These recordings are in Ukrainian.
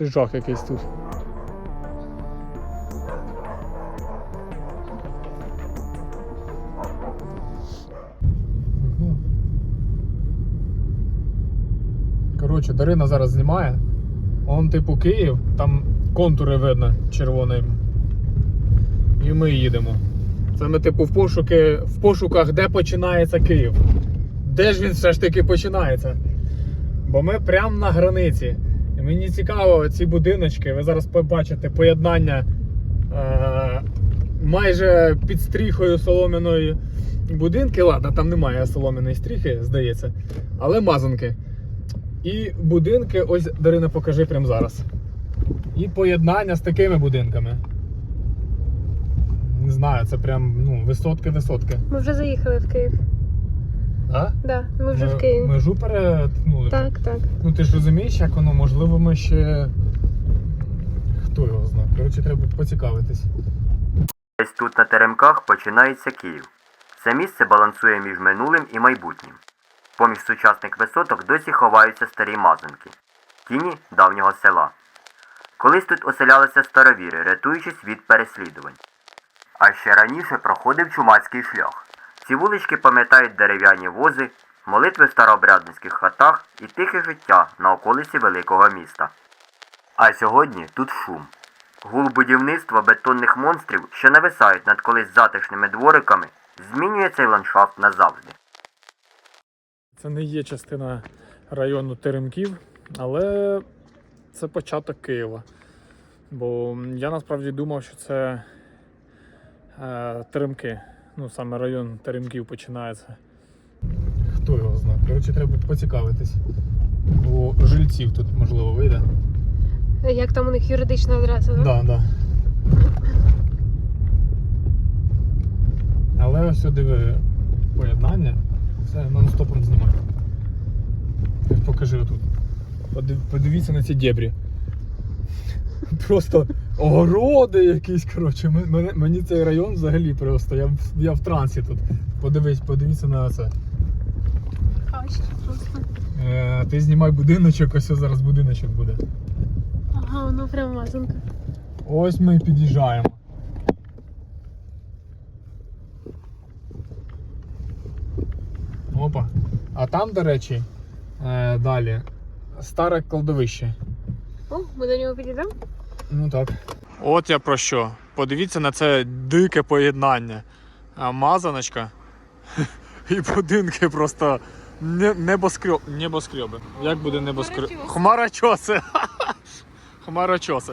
Це жах якийсь тут. Коротше, Дарина зараз знімає. Он, типу, Київ, там контури видно червоним. І ми їдемо. Це ми, типу, в, пошуки, в пошуках, де починається Київ. Де ж він все ж таки починається? Бо ми прямо на границі. Мені цікаво, ці будиночки, ви зараз побачите поєднання е- майже під стріхою солом'яної будинки. Ладно, там немає солом'яної стріхи, здається, але мазанки. І будинки, ось Дарина, покажи прямо зараз. І поєднання з такими будинками. Не знаю, це прям ну, висотки-висотки. Ми вже заїхали в Київ. А? Да, ми вже в Києві. Межу перетнули. Так, так. Ну ти ж розумієш, як воно, можливо, ми ще. Хто його знає? Коротше, треба поцікавитись. Десь тут на теремках починається Київ. Це місце балансує між минулим і майбутнім. Поміж сучасних висоток досі ховаються старі мазанки, тіні давнього села. Колись тут оселялися старовіри, рятуючись від переслідувань. А ще раніше проходив чумацький шлях. Ці вулички пам'ятають дерев'яні вози, молитви в старообрядницьких хатах і тихе життя на околиці великого міста. А сьогодні тут шум. Гул будівництва бетонних монстрів, що нависають над колись затишними двориками, змінює цей ландшафт назавжди. Це не є частина району Теремків, але це початок Києва. Бо я насправді думав, що це е, Теремки. Ну, саме район Теремків починається. Хто його знає? Коротше, треба поцікавитись. Бо жильців тут можливо вийде. Як там у них юридична адреса, да? Да, да. Але ось сюди диви поєднання. Все нон-стопом знімаю. Покажи отут. Подивіться на ці дебрі. Просто огороди якісь, коротше. Мене, мені цей район взагалі просто. Я, в- я в трансі тут. Подивись, подивіться на це. Просто. Е, ти знімай будиночок, ось зараз будиночок буде. Ага, воно прям мазанка. Ось ми і під'їжджаємо. Опа. А там, до речі, е, далі старе кладовище. О, ми до нього підійдемо? Ну так. От я про що. Подивіться на це дике поєднання. А мазаночка і будинки просто не, небоскреб, небоскреби. Як буде небоскреб? Хмарочоси. Хмарочоси. Хмарочоси.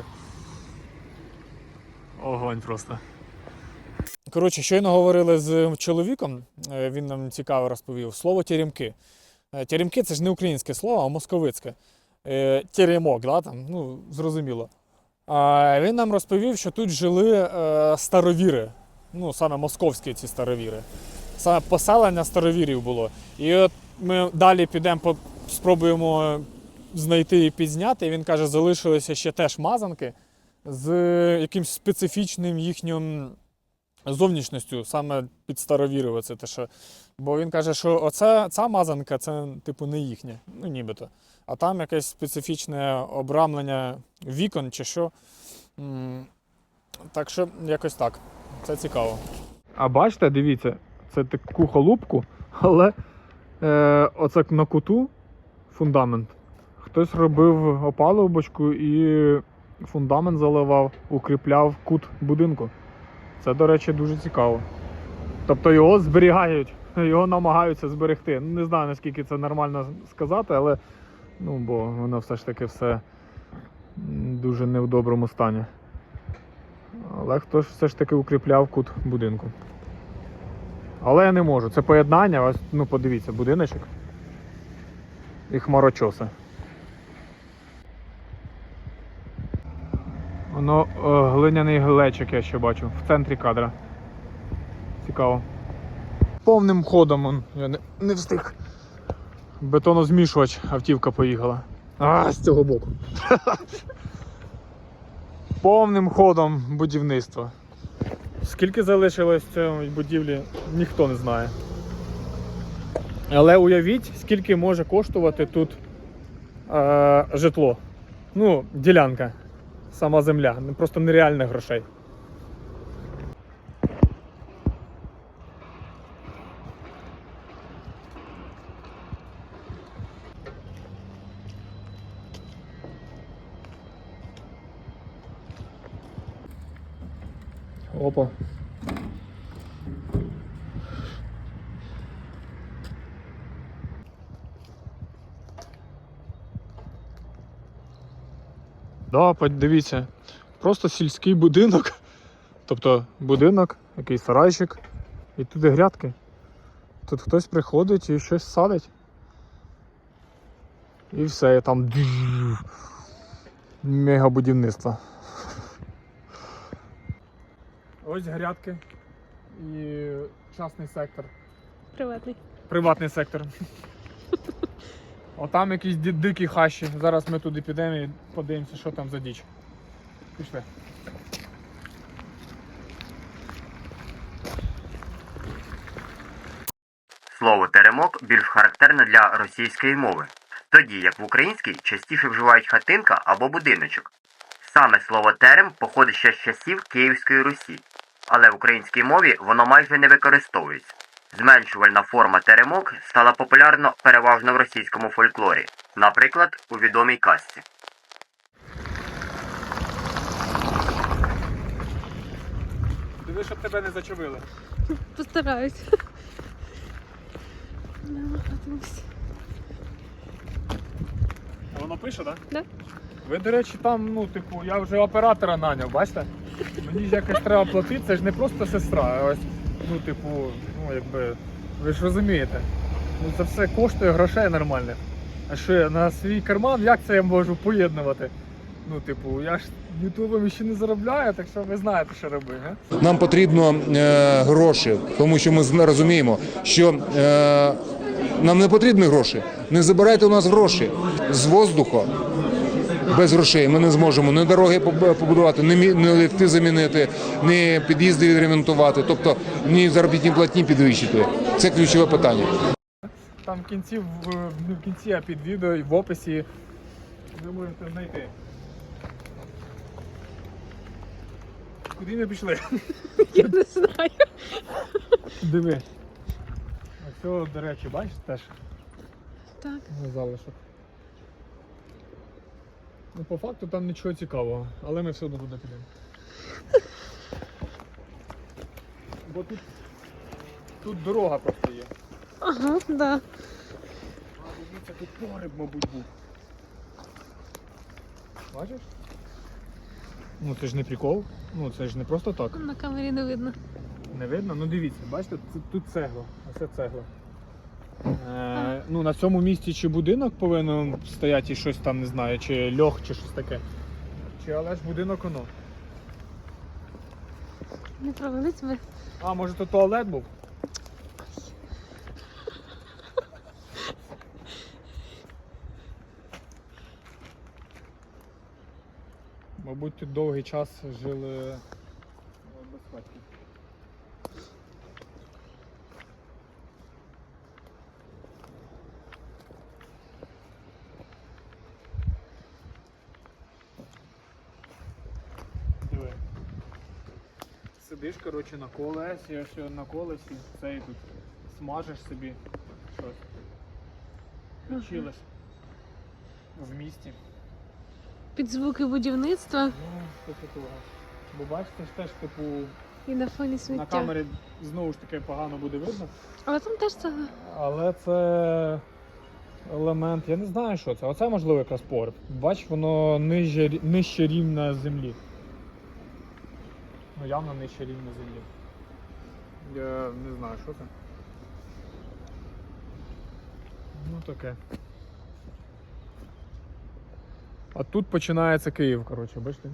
Огонь просто. Коротше, щойно говорили з чоловіком, е, він нам цікаво розповів. Слово тєрімки. Е, Тєрімки це ж не українське слово, а московицьке. Е, Тєрімок, да, там, ну, зрозуміло. Він нам розповів, що тут жили е, старовіри. Ну, саме московські ці старовіри. Саме поселення старовірів було. І от ми далі підемо, спробуємо знайти і підзняти. І він каже, залишилися ще теж мазанки з якимсь специфічним їхнім зовнішністю, саме під старовірів. Це те, що... Бо він каже, що оце, ця мазанка це типу не їхня, ну нібито. А там якесь специфічне обрамлення вікон чи що. Так що якось так. Це цікаво. А бачите, дивіться, це таку холубку, але е, оце на куту фундамент. Хтось робив опалубочку і фундамент заливав, укріпляв кут будинку. Це, до речі, дуже цікаво. Тобто його зберігають, його намагаються зберегти. Не знаю, наскільки це нормально сказати, але ну, бо воно все ж таки все дуже не в доброму стані. Але хтось все ж таки укріпляв кут будинку. Але я не можу. Це поєднання, ось, ну подивіться, будиночок і хмарочоси. Воно е, глиняний глечик я ще бачу в центрі кадра. Цікаво. Повним ходом он, я не, не встиг. Бетонозмішувач автівка поїхала. А, з цього боку. Повним ходом будівництва. Скільки залишилось цієї будівлі, ніхто не знає. Але уявіть, скільки може коштувати тут е, житло. Ну, ділянка. Сама земля. Просто нереальних грошей. Опа. Да, подивіться. Просто сільський будинок. Тобто будинок, якийсь сарайчик, і туди грядки. Тут хтось приходить і щось садить. І все, і там мегабудівництво. Ось грядки і частний сектор. Приватний. Приватний сектор. Отам якісь ді- дикі хащі. Зараз ми туди підемо і подивимося, що там за діч. Пішли. Слово теремок більш характерне для російської мови, тоді як в українській частіше вживають хатинка або будиночок. Саме слово терем походить ще з часів Київської Русі, але в українській мові воно майже не використовується. Зменшувальна форма теремок стала популярна переважно в російському фольклорі, наприклад, у відомій казці. Диви, щоб тебе не зачовили. Постараюсь. Воно пише, так? Да. Ви, до речі, там, ну, типу, я вже оператора наняв, бачите? Мені ж якось треба платити, це ж не просто сестра, а ось, ну, типу, ну, якби, ви ж розумієте. Ну, це все коштує грошей нормальних. А що я на свій карман, як це я можу поєднувати? Ну, типу, я ж ютубом ще не заробляю, так що ви знаєте, що робити? Нам потрібно е, гроші, тому що ми розуміємо, що е, нам не потрібні гроші. Не забирайте у нас гроші з воздуха. Без грошей ми не зможемо ні дороги побудувати, ні, ліфти замінити, ні під'їзди відремонтувати, тобто ні заробітні платні підвищити. Це ключове питання. Там в кінці, в, ну, в кінці, а під відео і в описі ви можете знайти. Куди ми пішли? Я не знаю. Диви. Ось до речі, бачиш теж Так. на залишок. Ну, по факту там нічого цікавого, але ми все одно туди підемо. Бо тут, тут дорога просто є. Ага, да. А, дивіться, тут погреб, мабуть, був. Бачиш? Ну це ж не прикол. Ну це ж не просто так. На камері не видно. Не видно? Ну дивіться, бачите, це- тут цегла, а це цегла. Е, ну, на цьому місці чи будинок повинен стояти і щось там, не знаю, чи льох, чи щось таке. Чи але ж будинок воно. Не провалить ви. А, може то туалет був? Мабуть, тут довгий час жили е, безхатьки. Диви. Сидиш, коротше, на колесі, ось на колесі, цей тут смажеш собі щось. Ага. В місті. Під звуки будівництва Ну, що такого. Бо бачите, ж теж, типу, і на фоні сміття. на камері знову ж таки погано буде видно. Але там теж це. Але це елемент, я не знаю, що це. Оце можливо якраз погреб. Бач, воно нижче, нижче рівня землі. Ну, явно нижче рівня землі. Я не знаю, що це. Ну таке. А тут починається Київ, коротше, бачите?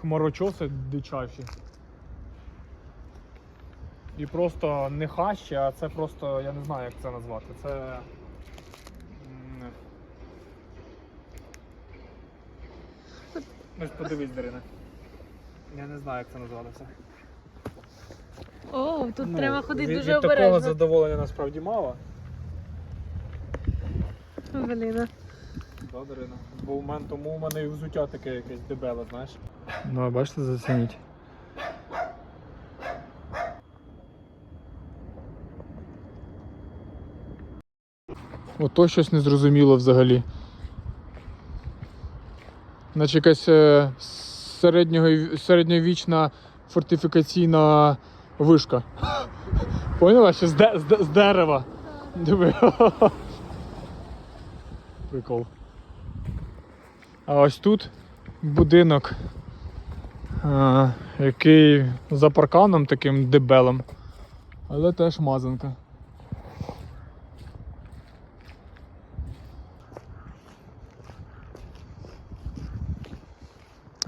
Хмарочоси дичачі. І просто не хащі, а це просто, я не знаю, як це назвати. Це. Ось подивись, Дарина. Я не знаю, як це назвати це. О, тут треба ходити від, дуже від такого задоволення насправді мало. Блін. Да, Дарина. Бо у мене тому у мене і взуття таке якесь дебеле, знаєш. Ну, а бачите, зацініть. Ото щось незрозуміло взагалі. Наче якась е, середнього, середньовічна фортифікаційна вишка. Поняла? Що з, де, з, з дерева. Диви. Прикол. А ось тут будинок, який за парканом таким дебелем, але теж мазанка.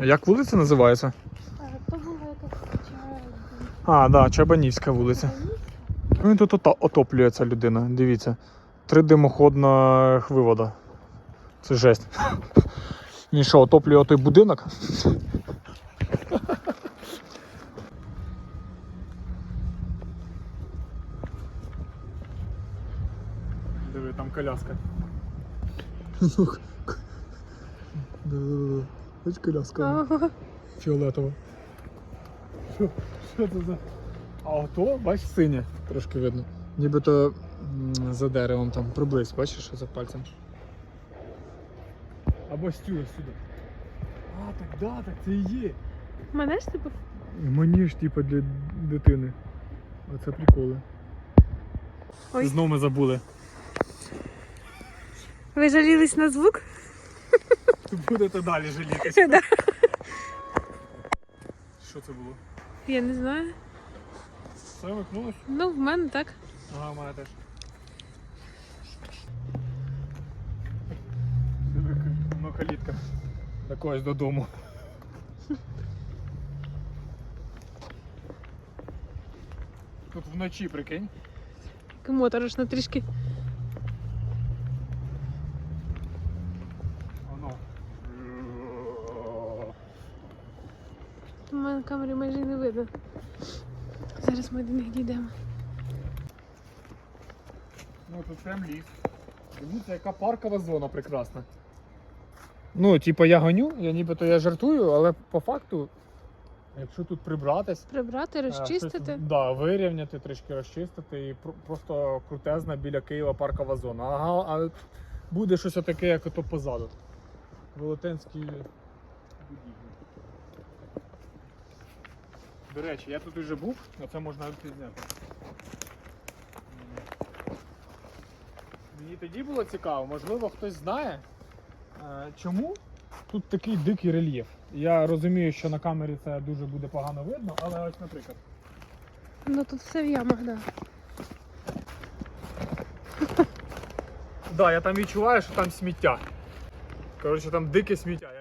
Як вулиця називається? То була якась. А, так, да, Чабанівська вулиця. Ну, Він тут ото- отоплює людина, дивіться. Три димоходних вивода. Це жесть. Він що, отоплює той будинок? Диви, там коляска. Ось коляска Ага. фіолетова. Що, що це за. А ото, бач, синє, трошки видно. Нібито м, за деревом там приблизь, бачиш, що за пальцем. Або стю сюди. А, так да, так це і є. Мене ж типу. Мені ж типу для дитини. Оце приколи. Ой. Знову ми забули. Ви жалілись на звук? Будете далі жалітися. Да. Що це було? Я не знаю. Все викнулось? Ну, в мене так. Ага, у мене теж. Ну, калітка. До когось додому. Тут вночі, прикинь. Моторошно трішки. Камери майже не видно. Зараз ми до них дійдемо. Ну тут прям ліс. Дивіться, яка паркова зона прекрасна. Ну, типу, я гоню, я нібито я жартую, але по факту, якщо тут прибратись, Прибрати, е, розчистити. щось, да, вирівняти, трішки розчистити і про- просто крутезна біля Києва паркова зона. Ага, а буде щось таке, як ото позаду. Велетенські будівлі. До речі, я тут вже був, а це можна пізняти. Мені тоді було цікаво, можливо, хтось знає, е, чому тут такий дикий рельєф. Я розумію, що на камері це дуже буде погано видно, але ось, наприклад, Ну тут все в ямах, так. Да. да, я там відчуваю, що там сміття. Коротше, там дике сміття.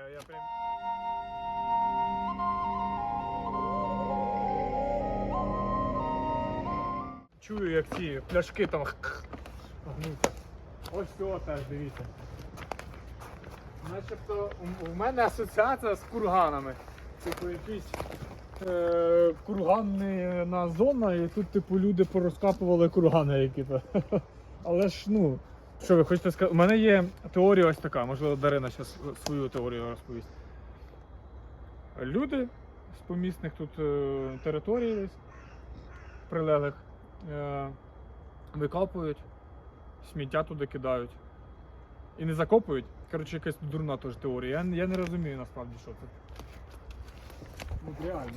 Ці пляшки там гнуться. Ось цього теж дивіться. Начебто у- у мене асоціація з курганами. Типу якийсь е, курганна зона, і тут, типу, люди порозкапували кургани які-то. Але ж, ну, що ви хочете сказати? У мене є теорія ось така, можливо, Дарина зараз свою теорію розповість. Люди з помісних тут е, територій прилеглих е, викопують, сміття туди кидають. І не закопують. Коротше, якась дурна теж теорія. Я, я не розумію насправді, що це. Ну реально.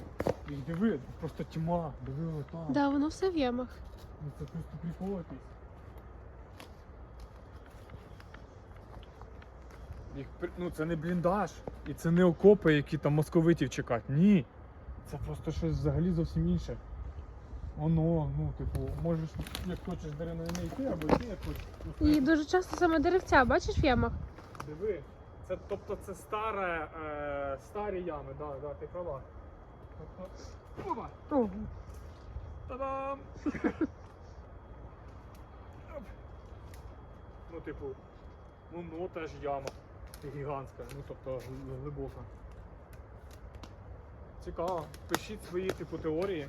Їх диви, просто тьма, диви отам. Да, воно все в ямах. Ну це просто прикол якийсь. Їх, при- ну це не бліндаж, і це не окопи, які там московитів чекать. Ні. Це просто щось взагалі зовсім інше. Воно, ну, типу, можеш, як хочеш не йти, або йти, як хочеш. І дуже часто саме деревця, бачиш в ямах? Диви. Це, тобто це старе, е, старі ями, да, да, ти права. Тобто, опа, Та-дам! Оп. ну, типу, ну, ну теж яма гігантська, ну тобто глибока. Цікаво. Пишіть свої типу теорії.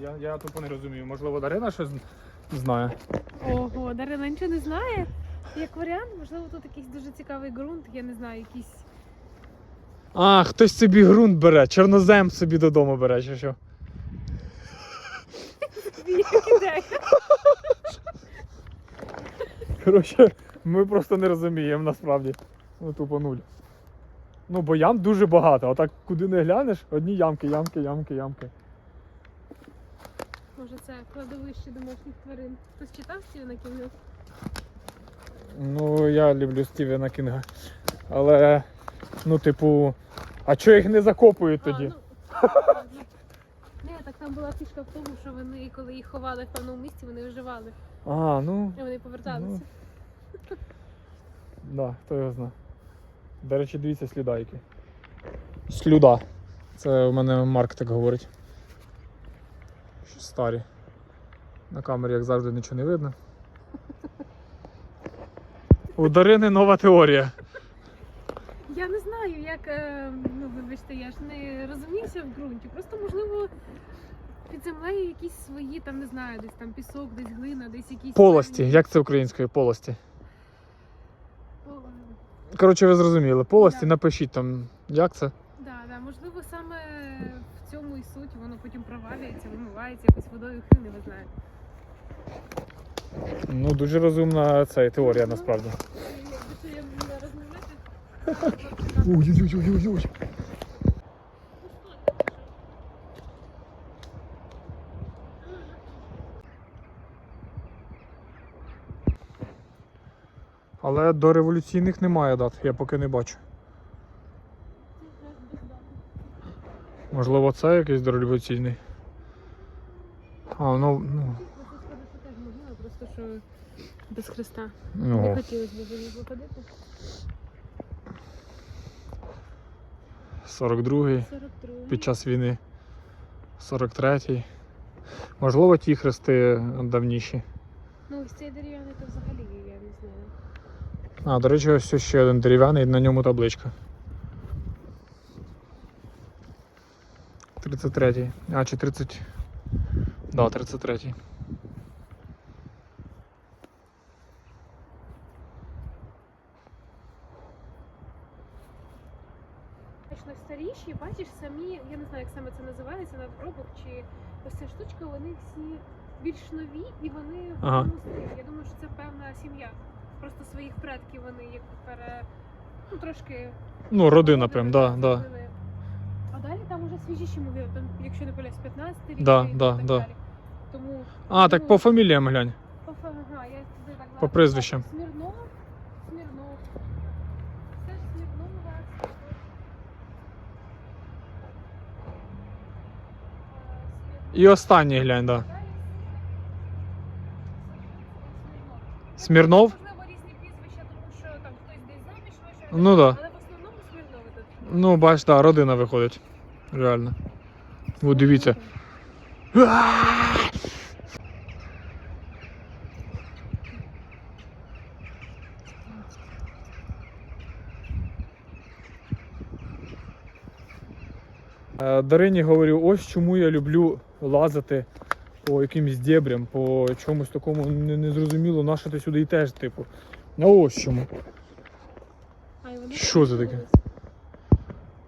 Я, я тупо не розумію. Можливо, Дарина щось знає. Ого, Дарина нічого не знає. Як варіант, можливо, тут якийсь дуже цікавий ґрунт, я не знаю, якийсь. А, хтось собі ґрунт бере, чорнозем собі додому бере, чи що. Коротше, ми просто не розуміємо насправді. Ну, тупо нуль. Ну, бо ям дуже багато, а так куди не глянеш, одні ямки, ямки, ямки, ямки. Може, це кладовище домашніх тварин. Хтось читав Стівена Кінга? Ну, я люблю Стівена Кінга. Але, ну, типу, а чого їх не закопують тоді? А, ну, ладно. Не, так там була фішка в тому, що вони, коли їх ховали в певному місці, вони виживали. А, ну, І вони поверталися. да, хто його знає. До речі, дивіться сліда які. Слюда. Це у мене Марк так говорить. Що старі. На камері, як завжди, нічого не видно. У Дарини нова теорія. Я не знаю, як, е, ну вибачте, я ж не розуміюся в ґрунті. Просто можливо під землею якісь свої, там не знаю, десь там пісок, десь глина, десь якісь Полості. Як це українською полості? Коротше, ви зрозуміли. Полості, Да. напишіть там, як це. Да, да, можливо, саме в цьому і суть, воно потім провалюється, вимивається якось водою хрін, не знаю. Ну, дуже розумна ця теорія насправді. Розмовляти. Ой-ой-ой-ой-ой. Але до революційних немає дат, я поки не бачу. Можливо, це якийсь дореволюційний. А, ну, ну, просто що без хреста. Не ну. хотілося б за нього походити. 42-й 42. під час війни. 43-й. Можливо, ті хрести давніші. Ну, ось цей дерев'яний то взагалі я не знаю. А, до речі, ось ще один дерев'яний, на ньому табличка. 33-й. А, чи 30. Да, 33-й. Точно старіші, бачиш, самі, я не знаю, як саме це називається, надгробок чи ось ця штучка, вони всі більш нові і вони Ага. стилі. Я думаю, що це певна сім'я. Просто своїх предків вони як пере. Ну, трошки. Ну, родина прям, да, так, да. зробили. А далі там уже свіжіші мови, там, якщо не помиляюсь, 15 рік Да, і да, так да. далі. Тому, А, так ну, по фаміліям глянь. по фа- ага, я туди так По прізвищам. Смірнов, Смірнов. Це ж Смірнова. І останній глянь, да. Смірнов? Можливо, різні прізвища, тому що там хтось десь Ну да. Смірнови тут. Ну, бач, да, родина виходить. Реально. О, дивіться. Е, Дарині говорю, ось чому я люблю лазити по якимсь дебрям, по чомусь такому не- незрозуміло, наше ти сюди йдеш, типу. Ну ось чому. Що це таке?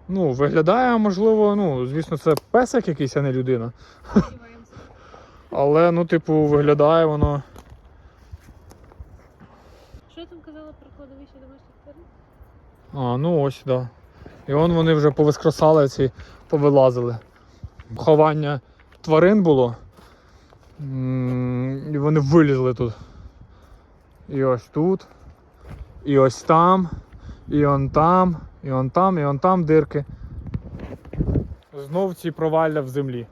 Ну, виглядає, можливо, ну, звісно, це песик якийсь, а не людина. Але, ну, типу, виглядає воно. Що там казала про кладовище домашніх тварин? А, ну ось, так. Да. І он вони вже повискросали ці, повилазили. Ховання тварин було. І вони вилізли тут. І ось тут. І ось там. І он там. І он там, і он там дирки. Знов ці провалля в землі.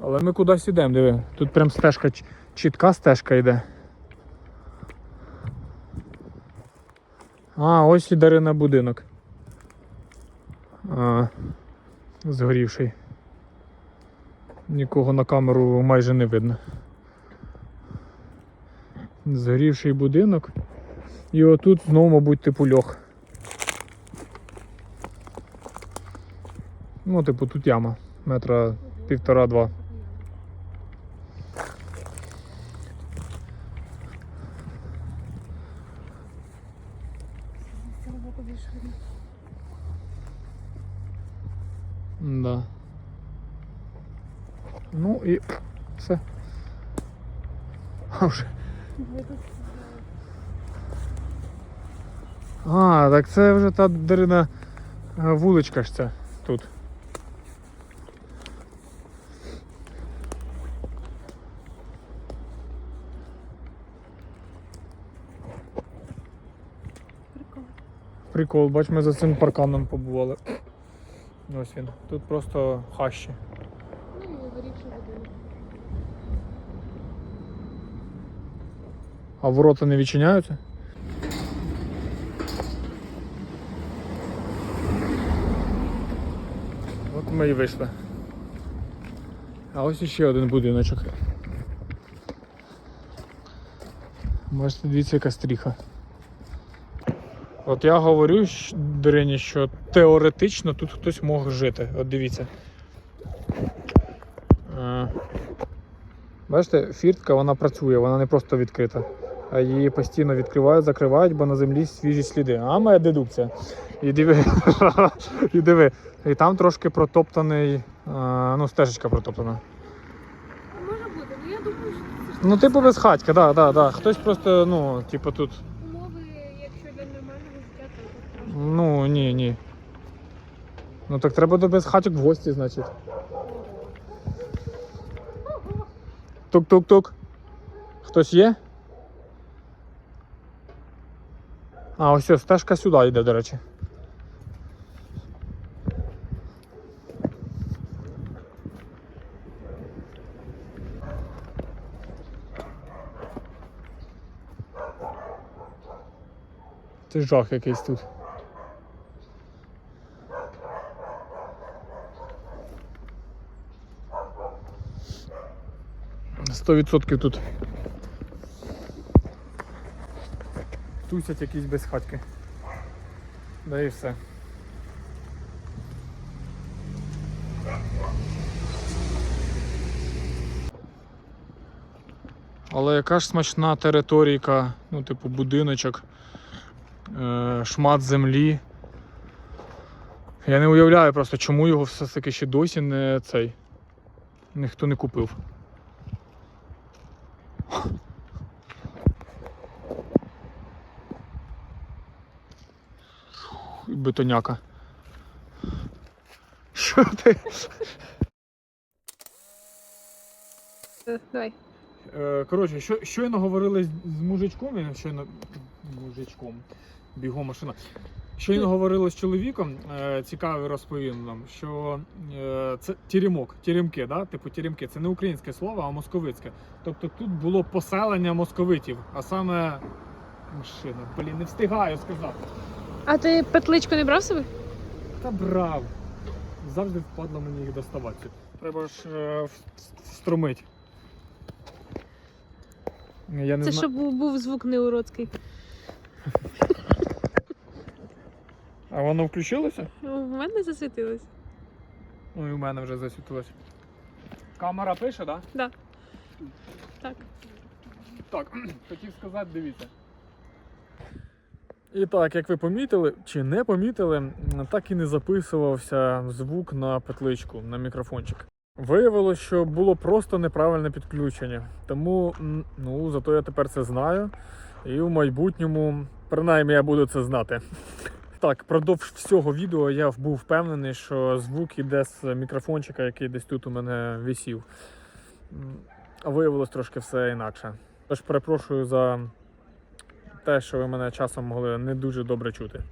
Але ми кудись йдемо, диви. Тут прям стежка, чітка стежка йде. А, ось і Дарина будинок. А, згорівший. Нікого на камеру майже не видно. Згорівший будинок. І отут знову, мабуть, типу льох. Ну, типу, тут яма. Метра півтора-два. З цього боку більше видно. Да. Ну і все. А вже. А, так це вже та дерина е, вуличка ж ця тут. прикол. Бач, ми за цим парканом побували. Ось він. Тут просто хащі. Ну і горівши А ворота не відчиняються? От ми і вийшли. А ось іще один будиночок. Бачите, дивіться, яка стріха. От я говорю щ- що теоретично тут хтось мог жити. От дивіться. Е, Бачите, фіртка вона працює, вона не просто відкрита. А її постійно відкривають, закривають, бо на землі свіжі сліди. А моя дедукція. І диви, і диви. І там трошки протоптаний, ну, стежечка протоптана. Може бути, ну я думаю, що це Ну, типу без хатька, да, да, да. Хтось просто, ну, типу тут. умови, якщо для нормального життя, то трошки. Ну, ні, ні. Ну так треба до без хатьок в гості, значить. Тук-тук-тук. Хтось є? А, ось ось, стежка сюди йде, до речі. Це жах якийсь тут. Сто відсотків тут. Тусять якісь безхатьки. Да і все. Але яка ж смачна територійка, ну, типу, будиночок, е, шмат землі. Я не уявляю просто, чому його все таки ще досі не цей. Ніхто не купив. Бетоняка. Що ти? Давай. Е, Коротше, що, щойно говорили з, з мужичком, він щойно мужичком, бігом машина. Щойно говорили з чоловіком, е, цікавий розповів нам, що е, це тірімок, тірімки, да? типу тірімки, це не українське слово, а московицьке. Тобто тут було поселення московитів, а саме машина. Блін, не встигаю сказати. А ти петличку не брав собі? Та брав. Завжди впадло мені їх доставати. Треба ж е, в- встромить. Я не Це зна- щоб був, був звук неуродський. А воно включилося? У мене засвітилось. Ну і у мене вже засвітилося. Камера пише, так? Да? Так. Так, хотів сказати, дивіться. І так, як ви помітили чи не помітили, так і не записувався звук на петличку, на мікрофончик. Виявилося, що було просто неправильне підключення. Тому ну, зато я тепер це знаю. І в майбутньому, принаймні, я буду це знати. Так, продовж всього відео я був впевнений, що звук іде з мікрофончика, який десь тут у мене висів. А виявилось трошки все інакше. Тож перепрошую за те, що ви мене часом могли не дуже добре чути.